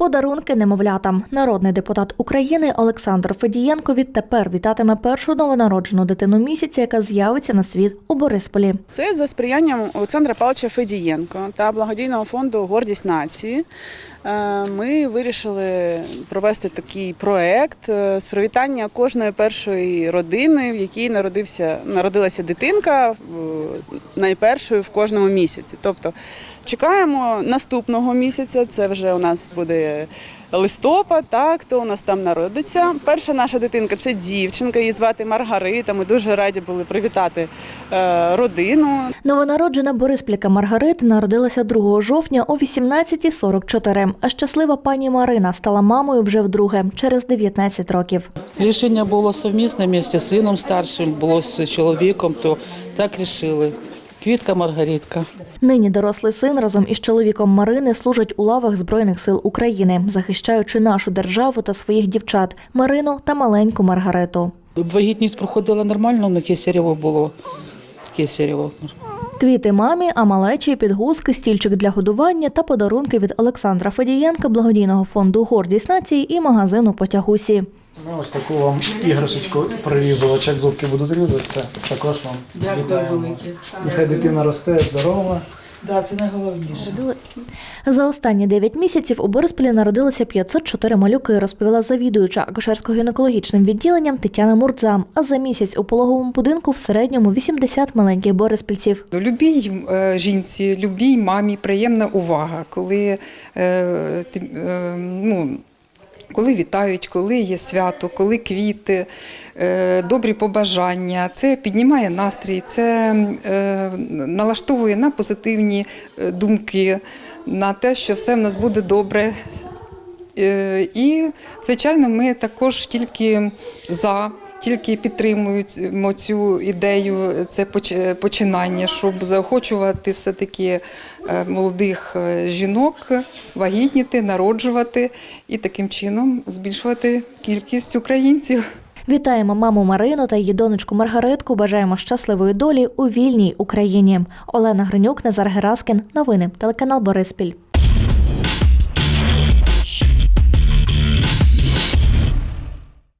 Подарунки немовлятам. Народний депутат України Олександр Федієнко відтепер вітатиме першу новонароджену дитину місяця, яка з'явиться на світ у Борисполі. Це за сприянням Олександра Павловича Федієнко та благодійного фонду Гордість нації. Е, Ми вирішили провести такий проект е, з привітання кожної першої родини, в якій народився народилася дитинка, найпершою в кожному місяці. Тобто чекаємо наступного місяця. Це вже у нас буде листопад. Так, хто у нас там народиться. Перша наша дитинка це дівчинка, її звати Маргарита. Ми дуже раді були привітати е, родину. Новонароджена Бориспліка Маргарита народилася 2 жовтня о 18.44, а щаслива пані Марина стала мамою вже вдруге через 19 років. Рішення було совмісне місті з сином старшим, було з чоловіком, то так рішили. Квітка Маргаритка. Нині дорослий син разом із чоловіком Марини служать у лавах Збройних сил України, захищаючи нашу державу та своїх дівчат Марину та маленьку Маргариту. Вагітність проходила нормально, на кесарєво було. Кесарєво. Квіти мамі, а малечі, підгузки, стільчик для годування та подарунки від Олександра Федієнка, благодійного фонду Гордість нації і магазину Потягусі. Ну, ось таку вам іграшечку прирізала, як зубки будуть різатися. Також вам вітаємо. Нехай дитина росте здорова. Да, це найголовніше. За останні 9 місяців у Борисполі народилося 504 малюки, розповіла завідуюча акушерсько-гінекологічним відділенням Тетяна Мурдза. А за місяць у пологовому будинку в середньому 80 маленьких бориспільців. Ну, Любій е, жінці, любій мамі приємна увага, коли, е, е, ну, коли вітають, коли є свято, коли квіти, е, добрі побажання. Це піднімає настрій, це е, налаштовує на позитивні е, думки, на те, що все в нас буде добре. І, звичайно, ми також тільки за, тільки підтримуємо цю ідею, це починання, щоб заохочувати все-таки е, молодих е, жінок вагітніти, народжувати і таким чином збільшувати кількість українців. Вітаємо маму Марину та її донечку Маргаритку. Бажаємо щасливої долі у вільній Україні. Олена Гринюк, Назар Гераскін. Новини телеканал Бориспіль.